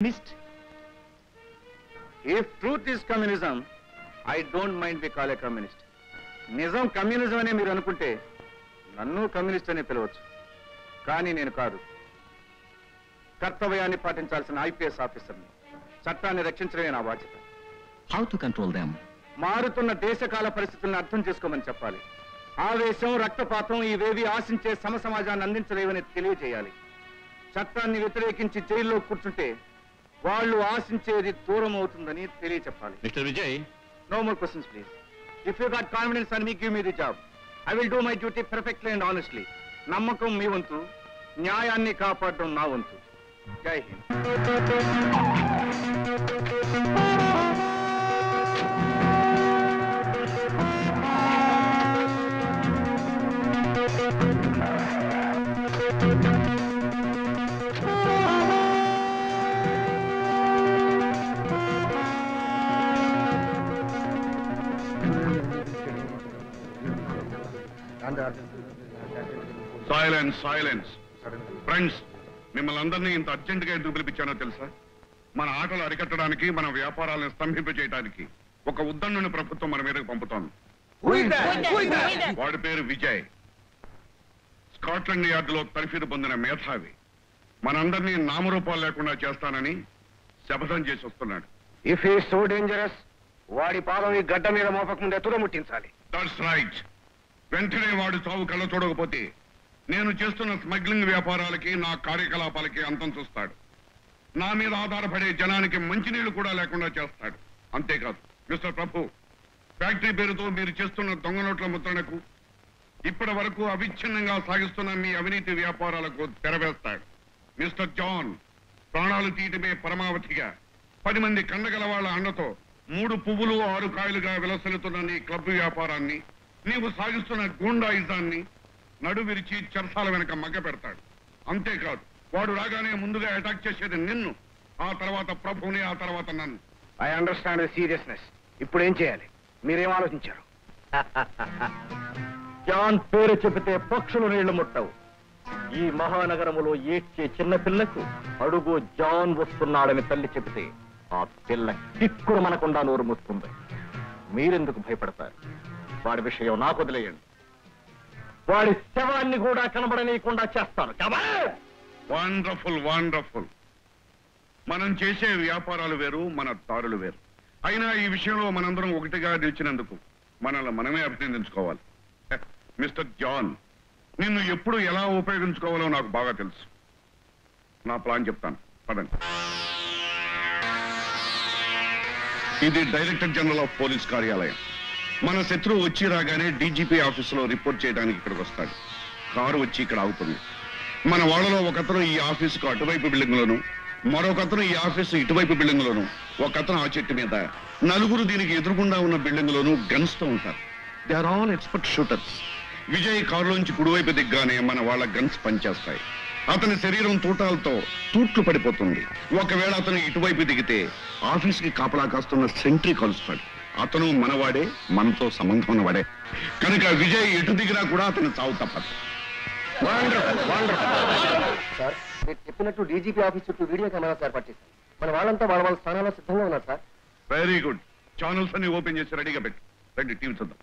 communist? If truth is communism, I don't mind be call a communist. నిజం communism అనే మీరు అనుకుంటే నన్ను కమ్యూనిస్ట్ అనే పిలవచ్చు కానీ నేను కాదు కర్తవ్యాన్ని పాటించాల్సిన ఐపీఎస్ ఆఫీసర్ని చట్టాన్ని రక్షించడమే నా బాధ్యత How to control them? మారుతున్న దేశకాల పరిస్థితులను అర్థం చేసుకోమని చెప్పాలి ఆవేశం రక్తపాతం ఇవేవి ఆశించే సమ సమాజాన్ని అందించలేవని తెలియజేయాలి చట్టాన్ని వ్యతిరేకించి జైల్లో కూర్చుంటే వాళ్ళు ఆశించేది దూరం అవుతుందని తెలియచెప్పాలి. Mr. Vijay, no more questions please if you got confidence అని మీ give me the job I will do my duty perfectly and honestly నమ్మకం మీ వంతు న్యాయాన్ని కాపాడడం నా వంతు. Jai Hind. Silence silence friends మిమ్మల్ని అందరినీ ఇంత అర్జెంట్గా ఎందుకు పిలిపించానో తెలుసా? మన ఆటలు అరికట్టడానికి మన వ్యాపారాలను స్తంభింపజేయడానికి ఒక ఉద్దండుని ప్రభుత్వం మన మీదకి పంపుతోంది. వాడి పేరు విజయ్. స్కాట్లాండ్ యార్డులో తర్ఫీదు పొందిన మేధావి. మనందరినీ నామరూపాలు లేకుండా చేస్తానని శపథం చేసి వస్తున్నాడు. ఇఫ్ ఈ సో డేంజరస్ వాడి పాదం ఈ గడ్డ మీద మోపక ముందే తుదముట్టించాలి దట్స్ రైట్ వెంటనే వాడు చావు కళ్ళ చూడకపోతే నేను చేస్తున్న స్మగ్లింగ్ వ్యాపారాలకి నా కార్యకలాపాలకి అంతం చూస్తాడు. నా మీద ఆధారపడే జనానికి మంచినీళ్ళు కూడా లేకుండా చేస్తాడు. అంతేకాదు మిస్టర్ ప్రభు ఫ్యాక్టరీ పేరుతో మీరు చేస్తున్న దొంగ నోట్ల ముద్రణకు ఇప్పటి వరకు అవిచ్ఛిన్నంగా సాగిస్తున్న మీ అవినీతి వ్యాపారాలకు తెరవేస్తాడు మిస్టర్ జాన్ ప్రాణాలు తీయటమే పరమావధిగా పది మంది కండగల వాళ్ళ అండతో మూడు పువ్వులు ఆరు కాయలుగా విలసిల్లుతున్న నీ క్లబ్ వ్యాపారాన్ని నీవు సాగిస్తున్న గూండాయిజాన్ని నడు విరిచి చెరసాల వెనక మగ్గ పెడతాడు. అంతేకాదు వాడు రాగానే ముందుగా అటాక్ చేసేది నిన్ను ఆ తర్వాత ప్రభుని ఆ తర్వాత నన్ను. ఐ అండర్స్టాండ్ ది సీరియస్నెస్ ఇప్పుడు ఏం చేయాలి? మీరేం ఆలోచించారు? జాన్ పేరు చెబితే పక్షులు నీళ్ళు ముట్టవు. ఈ మహానగరములో ఏడ్చే చిన్న పిల్లకు అడుగు జాన్ వస్తున్నాడని తల్లి చెబితే ఆ పిల్ల కిక్కుడు మనకుండా నోరు మూస్తుంది మీరెందుకు భయపడతారు? వాడి విషయం నాకు వదిలేయండి వాడి శవాన్ని కూడా కనబడనీయకుండా చేస్తాను. వండర్ఫుల్ వండర్ఫుల్ మనం చేసే వ్యాపారాలు వేరు మన దారులు వేరు. అయినా ఈ విషయంలో మనందరం ఒకటిగా నిలిచినందుకు మనల్ని మనమే అభినందించుకోవాలి. మిస్టర్ జాన్ నిన్ను ఎప్పుడు ఎలా ఉపయోగించుకోవాలో నాకు బాగా తెలుసు. నా ప్లాన్ చెప్తాను. పదండి. ఇది డైరెక్టర్ జనరల్ ఆఫ్ పోలీస్ కార్యాలయం. మన శత్రువు వచ్చి రాగానే డీజీపీ ఆఫీసులో రిపోర్ట్ చేయడానికి ఇక్కడికి వస్తాడు. కారు వచ్చి ఇక్కడ ఆగుతుంది. మన వాళ్ళలో ఒకతను ఈ ఆఫీసుకు అటువైపు బిల్డింగ్ లోను మరొకతను ఈ ఆఫీసు ఇటువైపు బిల్డింగ్ లోను ఒకతను ఆ చెట్టు మీద. నలుగురు దీనికి ఎదురుగుండా ఉన్న బిల్డింగ్ లోను గన్స్తో ఉంటారు. They are all expert shooters Vijay కారులోంచి కుడివైపు దిగ్గానే మన వాళ్ళ గన్స్ పనిచేస్తాయి. అతని శరీరం తూటాలతో తూట్లు పడిపోతుంది. ఒకవేళ అతను ఇటువైపు దిగితే ఆఫీస్కి కాపలా కాస్తున్న సెంట్రీ కలుస్తాడు. అతను మనవాడే మనతో సంబంధం ఉన్నవాడే. కనుక విజయ్ ఎటు దిగినా కూడా అతను చావు తప్పదు. సార్ మీరు చెప్పినట్టు డీజీపీ ఆఫీస్ చుట్టూ వీడియో కెమెరా సార్ పట్టిస్తాం. మన వాళ్ళంతా వాళ్ళ వాళ్ళ స్థానాల్లో సిద్ధంగా ఉన్నారు సార్. వెరీ గుడ్ ఛానల్స్ అన్ని ఓపెన్ చేసి రెడీగా పెట్టు. రండి టీవీ చూద్దాం.